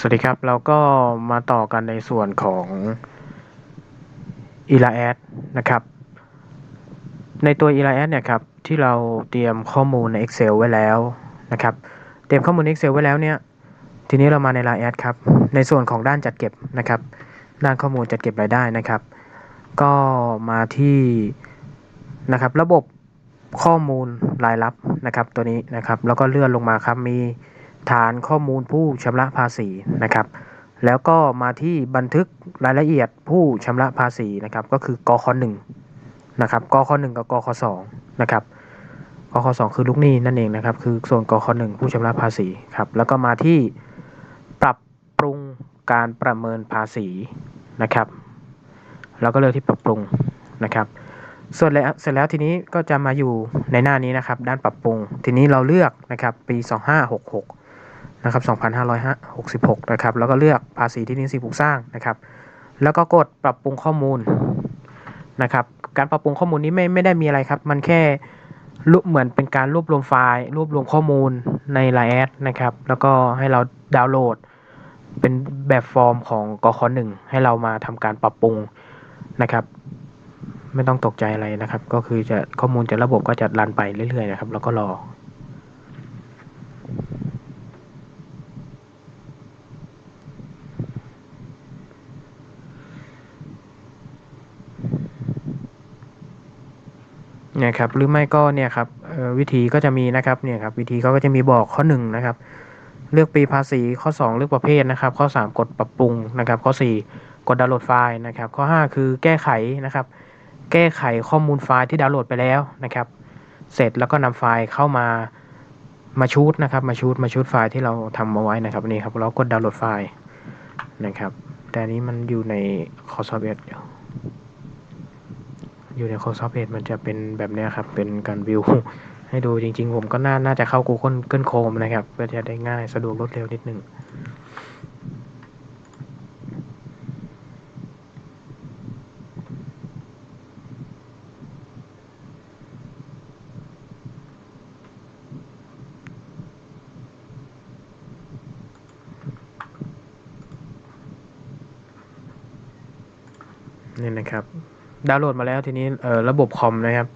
สวัสดีครับ เราก็มาต่อกันในส่วนของ e l a a d นะครับ ในตัว e l a a d เนี่ยครับ ที่เราเตรียมข้อมูลใน Excel ไว้แล้วนะครับ เตรียมข้อมูลใน Excel ไว้แล้วเนี่ย ทีนี้เรามาใน l a a d ครับ ในส่วนของด้านจัดเก็บนะครับ ด้านข้อมูลจัดเก็บรายได้นะครับ ก็มาที่นะครับ ระบบข้อมูลรายรับนะครับ ตัวนี้นะครับ แล้วก็เลื่อนลงมาครับ มี ฐานข้อมูลผู้ชำระภาษีนะครับ แล้วก็มาที่บันทึกรายละเอียดผู้ชำระภาษีนะครับ ก็คือกคหนึ่งนะครับกคหนึ่งกับกคสองนะครับกคสองคือลูกหนี้นั่นเองนะครับ คือส่วนกคหนึ่งผู้ชำระภาษีครับแล้วก็มาที่ปรับปรุงการประเมินภาษีนะครับเราก็เลือกที่ปรับปรุงนะครับส่วนแล้วเสร็จแล้วทีนี้ก็จะมาอยู่ในหน้านี้นะครับ ด้านปรับปรุง ทีนี้เราเลือกนะครับ ปี 2566 นะครับ2566 นะครับ แล้วก็เลือกภาษีที่ดินสิ่งปลูกสร้างนะครับ แล้วก็กดปรับปรุงข้อมูลนะครับ การปรับปรุงข้อมูลนี้ไม่ไม่ได้มีอะไรครับ มันแค่รูปเหมือนเป็นการรวบรวมไฟล์ รวบรวมข้อมูลในไลน์แอดนะครับ แล้วก็ให้เราดาวน์โหลด เป็นแบบฟอร์มของกคหนึ่งให้เรามาทำการปรับปรุงนะครับ ไม่ต้องตกใจอะไรนะครับ ก็คือจะข้อมูลจากระบบก็จะรันไปเรื่อยๆนะครับ แล้วก็รอ นี่ยครับหรือไม่ก็เนี่ยครับวิธีก็จะมีนะครับเนี่ยครับวิธีเขาก็จะมีบอกข้อหนึ่งนะครับเลือกปีภาษีข้อ 2 เลือกประเภทนะครับ ข้อ 3 กดปรับปรุงนะครับ ข้อ 4 กดดาวน์โหลดไฟล์นะครับ ข้อ 5 คือแก้ไขนะครับ แก้ไขข้อมูลไฟล์ที่ดาวน์โหลดไปแล้วนะครับ เสร็จแล้วก็นำไฟล์เข้ามามาชูดนะครับมาชูดมาชูดไฟล์ที่เราทำมาไว้นะครับนี่ครับเรากดดาวน์โหลดไฟล์นะครับ แต่นี้มันอยู่ใน Microsoft Edge อยู่ อยู่ใน Microsoft Edge มันจะเป็นแบบนี้ครับ เป็นการวิว ให้ดูจริง ๆ ผมก็น่าน่าจะเข้า Google เกิลโคมนะครับ เพื่อจะได้ง่ายสะดวกรวดเร็วนิดนึงนี่นะครับ ดาวน์โหลดมาแล้วทีนี้เอ่อระบบคอมนะครับ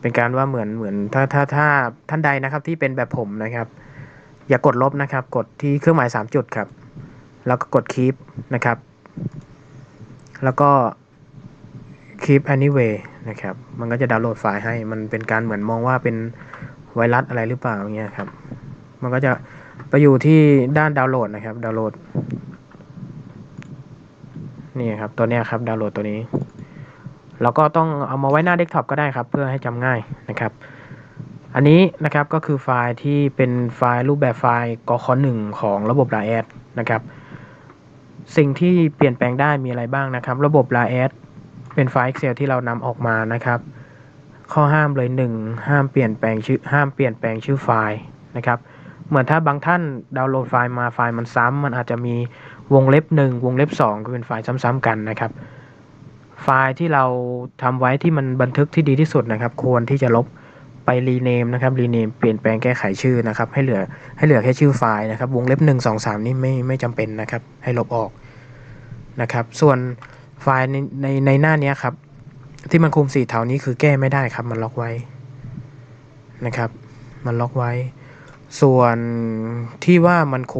เป็นการว่าเหมือนเหมือนถ้าถ้าถ้าท่านใดนะครับที่เป็นแบบผมนะครับ อย่ากดลบนะครับ กดที่เครื่องหมาย 3 จุดครับ แล้วก็กด keep นะครับ แล้วก็ keep anyway นะครับ มันก็จะดาวน์โหลดไฟล์ให้ มันเป็นการเหมือนมองว่าเป็นไวรัสอะไรหรือเปล่าเงี้ยครับ มันก็จะไปอยู่ที่ด้านดาวน์โหลดนะครับ ดาวน์โหลด นี่ครับ ตัวเนี้ยครับ ดาวน์โหลดตัวนี้ แล้วก็ต้องเอามาไว้หน้าเดสก์ท็อปก็ได้ครับ เพื่อให้จำง่ายนะครับ อันนี้นะครับก็คือไฟล์ที่เป็นไฟล์รูปแบบไฟล์กคหนึ่งของระบบ l a a d นะครับ สิ่งที่เปลี่ยนแปลงได้มีอะไรบ้างนะครับ ระบบ l a a d เป็นไฟล์ Excel ที่เรานำออกมานะครับ ข้อห้ามเลย 1 ห้ามเปลี่ยนแปลงชื่อห้ามเปลี่ยนแปลงชื่อไฟล์นะครับเหมือนถ้าบางท่านดาวน์โหลดไฟล์มาไฟล์มันซ้ำมันอาจจะมีวงเล็บ 1 วงเล็บ 2 ก็เป็นไฟล์ซ้ำๆกันนะครับ ไฟล์ที่เราทำไว้ที่มันบันทึกที่ดีที่สุดนะครับ ควรที่จะลบไปรีเนมนะครับรีเนมเปลี่ยนแปลงแก้ไขชื่อนะครับ ให้เหลือให้เหลือแค่ชื่อไฟล์นะครับ วงเล็บ1 2 3 นี่ไม่ไม่จำเป็นนะครับ ให้ลบออกนะครับ ส่วนไฟล์ในในในหน้านี้ครับ ที่มันคุมสีเทานี้คือแก้ไม่ได้ครับ มันล็อกไว้นะครับ มันล็อกไว้ ส่วนที่ว่ามันคุม